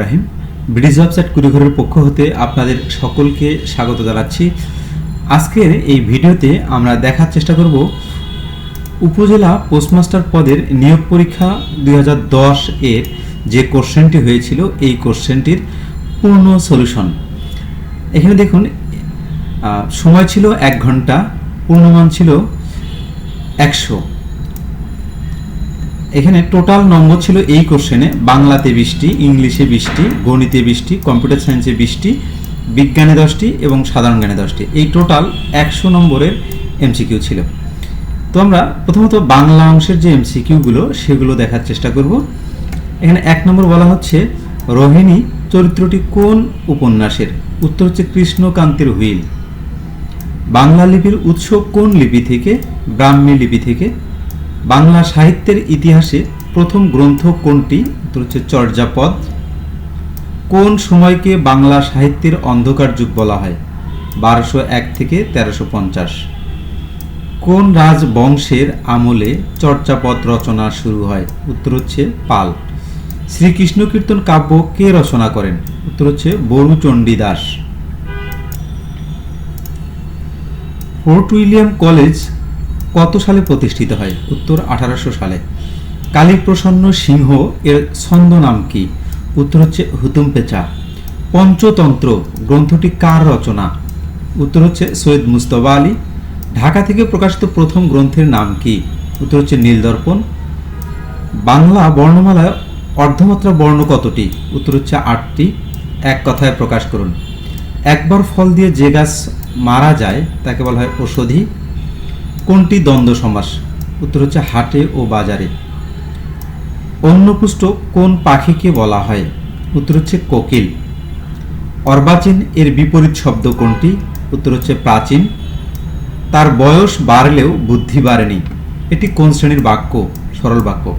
রাহিম। British website কুড়িঘরের পক্ষ হতে আপনাদের সকলকে স্বাগত জানাচ্ছি। আজকের এই ভিডিওতে আমরা দেখার চেষ্টা করব উপজেলা পোস্টমাস্টার পদের নিয়োগ পরীক্ষা দুই হাজার দশ এর যে কোশ্চেনটি হয়েছিল, এই কোশ্চেনটির পূর্ণ সলিউশন। এখানে দেখুন সময় ছিল এক ঘণ্টা, পূর্ণমান ছিল একশো। এখানে টোটাল নম্বর ছিল এই কোশ্চেনে বাংলাতে বিশটি ইংলিশে বিশটি গণিতে বিশটি কম্পিউটার সায়েন্সে বিশটি বিজ্ঞানে দশটি এবং সাধারণ জ্ঞানে দশটি। এই টোটাল একশো নম্বরের এমসিকিউ ছিল। তো আমরা প্রথমত বাংলা অংশের যে এমসিকিউগুলো সেগুলো দেখার চেষ্টা করব। এখানে এক নম্বর বলা হচ্ছে, রোহিণী, চরিত্রটি কোন উপন্যাসের? উত্তর হচ্ছে কৃষ্ণকান্তের হুইল। বাংলা লিপির উৎস কোন লিপি থেকে? ব্রাহ্মী লিপি থেকে। বাংলা সাহিত্যের ইতিহাসে প্রথম গ্রন্থ কোনটি? উত্তর হচ্ছে চর্যাপদ। কোন সময়কে বাংলা সাহিত্যের অন্ধকার যুগ বলা হয়? বারোশো এক থেকে তেরোশো পঞ্চাশ। কোন রাজবংশের আমলে চর্যাপদ রচনা শুরু হয়? উত্তর হচ্ছে পাল। শ্রীকৃষ্ণ কীর্তন কাব্য কে রচনা করেন? উত্তর হচ্ছে Baru Chandi Das. Fort William college কত সালে প্রতিষ্ঠিত হয়? উত্তর আঠারোশো সালে। কালীপ্রসন্ন সিংহ এর ছন্দ নাম কি? উত্তর হচ্ছে হুতুম পেঁচা পঞ্চতন্ত্র গ্রন্থটি কার রচনা? উত্তর হচ্ছে সৈয়দ মুস্তফা আলী। ঢাকা থেকে প্রকাশিত প্রথম গ্রন্থের নাম কি? উত্তর হচ্ছে নীলদর্পণ। বাংলা বর্ণমালায় অর্ধমাত্রা বর্ণ কতটি? উত্তর হচ্ছে আটটি। এক কথায় প্রকাশ করুন। একবার ফল দিয়ে যে গাছ মারা যায়, তাকে বলা হয় ঔষধি। কোনটি দ্বন্দ্ব সমাস? উত্তর হচ্ছে হাটে ও বাজারে। অন্নপুষ্ট কোন পাখিকে বলা হয়? উত্তর হচ্ছে কোকিল। অর্বাচীন এর বিপরীত শব্দ কোনটি? উত্তর হচ্ছে প্রাচীন। তার বয়স বাড়লেও বুদ্ধি বাড়েনি। এটি কোন শ্রেণির বাক্য? সরল বাক্য।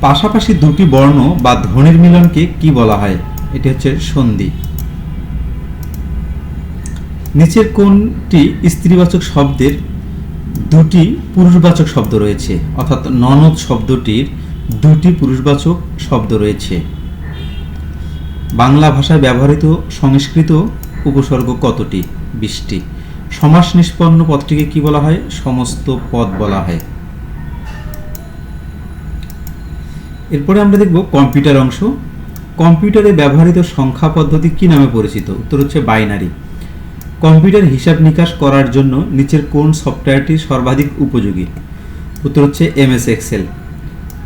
পাশাপাশি দুটি বর্ণ বা ধ্বনির মিলনকে কি বলা হয়? এটি হচ্ছে সন্ধি। নিচের কোনটি স্ত্রীবাচক শব্দের দুটি পুরুষবাচক শব্দ রয়েছে? অর্থাৎ ননদ শব্দটির দুটি পুরুষবাচক শব্দ রয়েছে। বাংলা ভাষায় ব্যবহৃত সংস্কৃত উপসর্গ কতটি? বিশটি। সমাস নিষ্পন্ন পদটিকে কি বলা হয়? সমস্ত পদ বলা হয়। এরপরে আমরা দেখব কম্পিউটার অংশ। কম্পিউটারে ব্যবহৃত সংখ্যা পদ্ধতি কি নামে পরিচিত? উত্তর হচ্ছে বাইনারি। কম্পিউটার হিসাব নিকাশ করার জন্য নিচের কোন সফটওয়্যারটি সর্বাধিক উপযোগী? উত্তর হচ্ছে এমএস এক্সেল।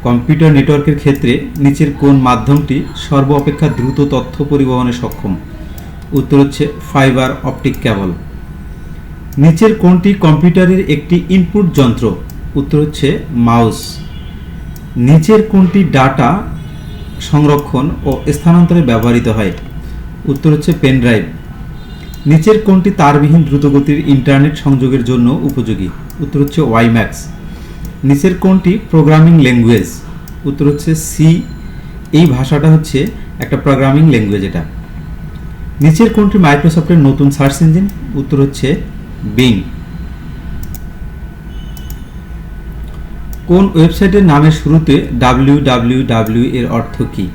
কম্পিউটার নেটওয়ার্কের ক্ষেত্রে নিচের কোন মাধ্যমটি সর্ব অপেক্ষা দ্রুত তথ্য পরিবহনে সক্ষম? উত্তর হচ্ছে ফাইবার অপটিক কেবল নিচের কোনটি কম্পিউটারের একটি ইনপুট যন্ত্র? উত্তর হচ্ছে মাউস। নিচের কোনটি ডাটা সংরক্ষণ ও স্থানান্তরে ব্যবহৃত হয়? উত্তর হচ্ছে পেন ড্রাইভ। নিচের কোনটি তারবিহীন দ্রুতগতির ইন্টারনেট সংযোগের জন্য উপযোগী। উত্তর হচ্ছে ওয়াইম্যাক্স নিচের কোনটি প্রোগ্রামিং ল্যাঙ্গুয়েজ উত্তর হচ্ছে সি এই ভাষাটা হচ্ছে একটা প্রোগ্রামিং ল্যাঙ্গুয়েজ এটা। নিচের কোনটি মাইক্রোসফটের নতুন সার্চ ইঞ্জিন উত্তর হচ্ছে বিং কোন ওয়েবসাইটের নামের শুরুতে ডাব্লিউ ডাব্লিউ ডাব্লিউ এর অর্থ কী?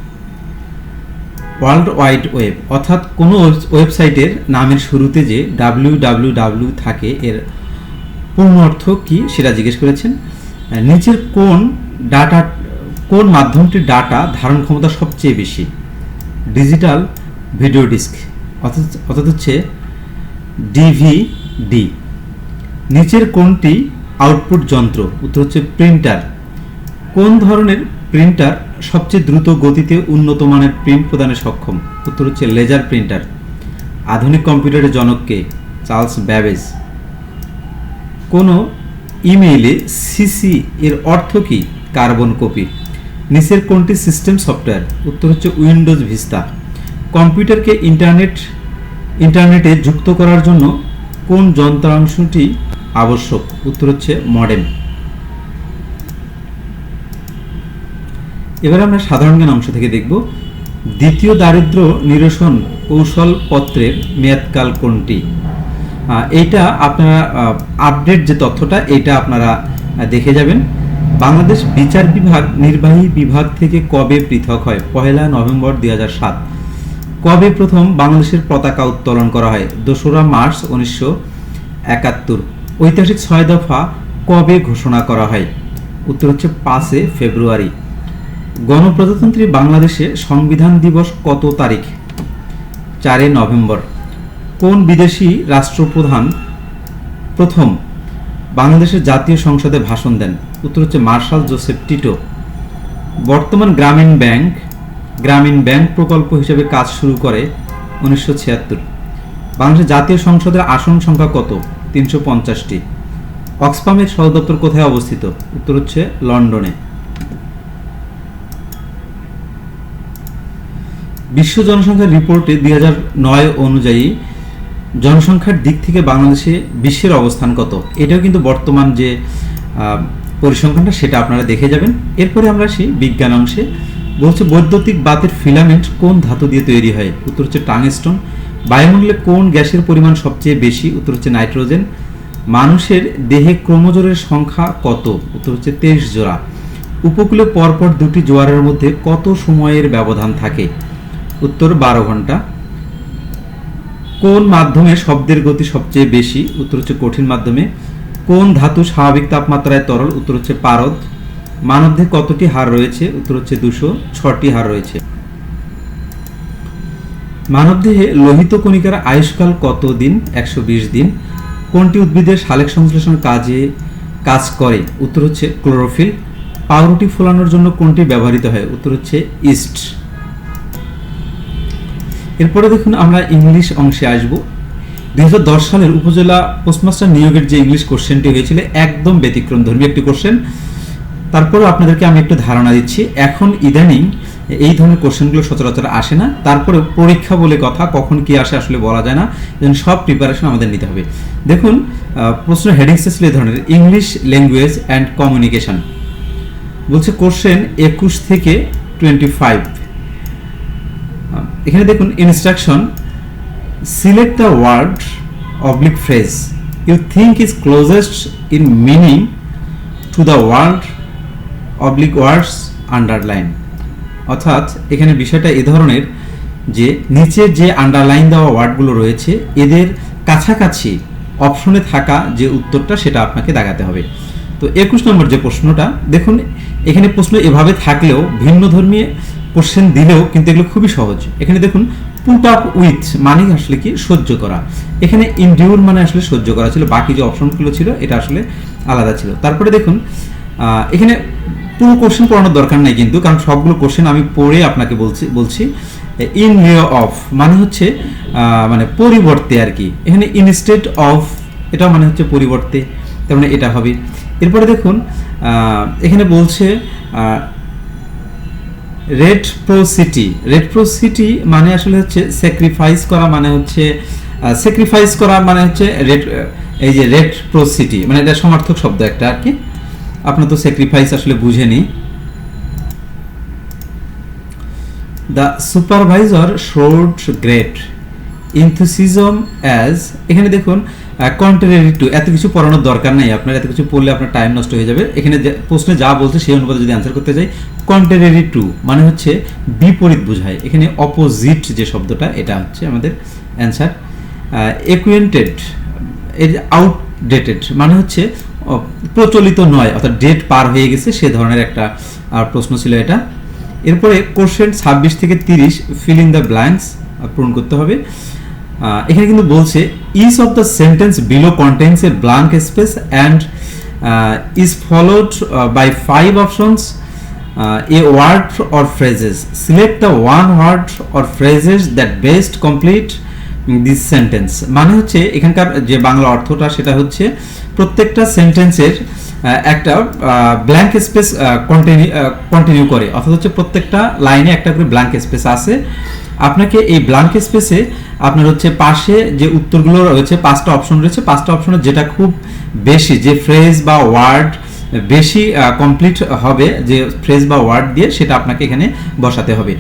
ওয়ার্ল্ড ওয়াইড ওয়েব অর্থাৎ কোনো ওয়েবসাইটের নামের শুরুতে যে ডাব্লিউ ডাব্লিউ ডাব্লিউ থাকে, এর পূর্ণ অর্থ কি সেটা জিজ্ঞেস করেছেন। নিচের কোন ডাটা কোন মাধ্যমটির ডাটা ধারণ ক্ষমতা সবচেয়ে বেশি। ডিজিটাল ভিডিও ডিস্ক অর্থাৎ অর্থাৎ হচ্ছে ডিভিডি। নিচের কোনটি আউটপুট যন্ত্র, উত্তর হচ্ছে প্রিন্টার। কোন ধরনের প্রিন্টার সবচেয়ে দ্রুত গতিতে উন্নত মানের প্রিন্ট প্রদানে সক্ষম। উত্তর হচ্ছে লেজার প্রিন্টার আধুনিক কম্পিউটারের জনককে চার্লস ব্যাবেজ। কোনো ইমেইলে সিসি এর অর্থ কি? Carbon copy. নিচের কোনটি সিস্টেম সফটওয়্যার উত্তর হচ্ছে উইন্ডোজ ভিস্তা। কম্পিউটারকে ইন্টারনেট ইন্টারনেটে যুক্ত করার জন্য কোন যন্ত্রাংশটি আবশ্যক? উত্তর হচ্ছে মডেম এবার আমরা সাধারণ জ্ঞান অংশ থেকে দেখব, দ্বিতীয় দারিদ্র নিরসন কৌশল পত্রের মেয়াদকাল কোনটি? এইটা আপনারা আপডেট যে তথ্যটা এটা আপনারা দেখে যাবেন। বাংলাদেশ বিচার বিভাগ, নির্বাহী বিভাগ থেকে কবে পৃথক হয়? পহেলা নভেম্বর দুই সাত। কবে প্রথম বাংলাদেশের পতাকা উত্তোলন করা হয়? দোসরা মার্চ উনিশশো একাত্তর। ঐতিহাসিক ছয় দফা কবে ঘোষণা করা হয়? উত্তর হচ্ছে পাঁচে ফেব্রুয়ারি। গণপ্রজাতন্ত্রী বাংলাদেশে সংবিধান দিবস কত তারিখ? চারে নভেম্বর। কোন বিদেশি রাষ্ট্রপ্রধান প্রথম বাংলাদেশের জাতীয় সংসদে ভাষণ দেন? উত্তর হচ্ছে মার্শাল জোসেফ টিটো। বর্তমান গ্রামীণ ব্যাংক গ্রামীণ ব্যাংক প্রকল্প হিসেবে কাজ শুরু করে উনিশশো ছিয়াত্তর। বাংলাদেশের জাতীয় সংসদের আসন সংখ্যা কত? তিনশো পঞ্চাশটি। অক্সফামের সদর দপ্তর কোথায় অবস্থিত? উত্তর হচ্ছে লন্ডনে। বিশ্ব জনসংখ্যার রিপোর্টে দুই নয় অনুযায়ী জনসংখ্যার দিক থেকে বাংলাদেশে বিশ্বের অবস্থান কত? এটাও কিন্তু বর্তমান যে পরিসংখ্যানটা সেটা আপনারা দেখে যাবেন। এরপরে আমরা আসি বিজ্ঞান অংশে। বলছে বৈদ্যুতিক বাতের ফিলামেন্ট কোন ধাতু দিয়ে তৈরি হয়? উত্তর হচ্ছে টাংস্টন বায়ুমণ্ডলে কোন গ্যাসের পরিমাণ সবচেয়ে বেশি? উত্তর হচ্ছে নাইট্রোজেন। মানুষের দেহে ক্রোমোজোরের সংখ্যা কত? উত্তর হচ্ছে তেইশ জোড়া। উপকূলে পরপর দুটি জোয়ারের মধ্যে কত সময়ের ব্যবধান থাকে? উত্তর বারো ঘণ্টা। কোন মাধ্যমে শব্দের গতি সবচেয়ে বেশি? উত্তর হচ্ছে কঠিন মাধ্যমে। কোন ধাতু স্বাভাবিক তাপমাত্রায় তরল? উত্তর হচ্ছে পারদ। মানবদেহে কতটি হার রয়েছে? উত্তর হচ্ছে দুশো ছটি হার রয়েছে। মানবদেহে লোহিত কণিকার আয়ুষ্কাল কত দিন? একশো বিশ দিন। কোনটি উদ্ভিদের সালেক সংশ্লেষণ কাজে কাজ করে? উত্তর হচ্ছে ক্লোরোফিল। পাউরুটি ফোলানোর জন্য কোনটি ব্যবহৃত হয়? উত্তর হচ্ছে ইস্ট। এরপরে দেখুন আমরা ইংলিশ অংশে আসব। দুই হাজার দশ সালের উপজেলা পোস্টমাস্টার নিয়োগের যে ইংলিশ কোশ্চেনটি হয়েছিল, একদম ব্যতিক্রম ধর্মী একটি কোশ্চেন তারপরে আপনাদেরকে আমি একটু ধারণা দিচ্ছি, এখন ইদানিং এই ধরনের কোশ্চেনগুলো সচরাচর আসে না। তারপরে পরীক্ষা বলে কথা, কখন কি আসে আসলে বলা যায় না। যেন সব প্রিপারেশন আমাদের নিতে হবে। দেখুন প্রশ্ন হেডিংস ছিল এই ধরনের ইংলিশ ল্যাঙ্গুয়েজ অ্যান্ড কমিউনিকেশন বলছে কোশ্চেন একুশ থেকে টোয়েন্টি ফাইভ এখানে দেখুন instruction select the word oblique phrase you think is closest in meaning to the word oblique words underline অর্থাৎ, এখানে বিষয়টা এ ধরনের যে নিচের যে আন্ডারলাইন দেওয়া ওয়ার্ডগুলো রয়েছে, এদের কাছাকাছি অপশনে থাকা যে উত্তরটা সেটা আপনাকে দেখাতে হবে। তো একুশ নম্বর যে প্রশ্নটা, দেখুন, এখানে প্রশ্ন এভাবে থাকলেও ভিন্ন ধর্মী কোশ্চেন দিলেও কিন্তু এগুলো খুবই সহজ। এখানে দেখুন পুট আপ উইথ মানে আসলে কি? সহ্য করা। এখানে ইনডিউর মানে আসলে সহ্য করা ছিল। বাকি যে অপশনগুলো ছিল, এটা আসলে আলাদা ছিল। তারপরে দেখুন এখানে পুরো কোশ্চেন পড়ানোর দরকার নাই কিন্তু, কারণ সবগুলো কোশ্চেন আমি পড়ে আপনাকে বলছি বলছি ইন লিও অফ মানে হচ্ছে মানে পরিবর্তে আর কি। এখানে ইনস্টেড অফ এটা মানে হচ্ছে পরিবর্তে, তার মানে এটা হবে। এরপরে দেখুন এখানে বলছে reciprocity reciprocity মানে আসলে হচ্ছে স্যাক্রিফাইস করা মানে হচ্ছে স্যাক্রিফাইস করা মানে হচ্ছে রেড এই যে রেড প্রো সিটি মানে এটা সমার্থক শব্দ একটা আর কি। আপনার তো স্যাক্রিফাইস আসলে বুঝেনি। The supervisor showed great enthusiasm as এখানে দেখুন কন্ট্রারি টু এত কিছু পড়ানোর দরকার নেই আপনার, এত কিছু পড়লে আপনার টাইম নষ্ট হয়ে যাবে। এখানে প্রশ্নে যা বলছে সেই অনুপাতে যদি অ্যান্সার করতে যাই কন্ট্রারি টু মানে হচ্ছে বিপরীত বোঝায়। এখানে অপোজিট যে শব্দটা, এটা হচ্ছে আমাদের অ্যান্সার একুয়েন্টেড এর আউটডেটেড মানে হচ্ছে প্রচলিত নয়, অর্থাৎ ডেট পার হয়ে গেছে, সে ধরনের একটা প্রশ্ন ছিল এটা। এরপরে কোশ্চেন ছাব্বিশ থেকে তিরিশ ফিল ইন দ্য ব্ল্যাঙ্কস পূরণ করতে হবে। এখানে কিন্তু বলছে each of the sentence below contains a blank space and is followed by five options a word or phrases select the one word or phrases that best complete this sentence মানে হচ্ছে, এখানকার যে বাংলা অর্থটা, সেটা হচ্ছে প্রত্যেকটা সেন্টেন্সের একটা ব্ল্যাঙ্ক স্পেস কন্টিনিউ কন্টিনিউ করে। অর্থাৎ হচ্ছে প্রত্যেকটা লাইনে একটা করে ব্ল্যাঙ্ক স্পেস আছে। আপনাকে এই ব্ল্যাঙ্ক স্পেসে আপনার হচ্ছে পাশে যে উত্তরগুলো রয়েছে, পাঁচটা অপশন রয়েছে, পাঁচটা অপশনের যেটা খুব বেশি, যে ফ্রেজ বা ওয়ার্ড বেশি কমপ্লিট হবে, যে ফ্রেজ বা ওয়ার্ড দিয়ে সেটা আপনাকে এখানে বসাতে হবে।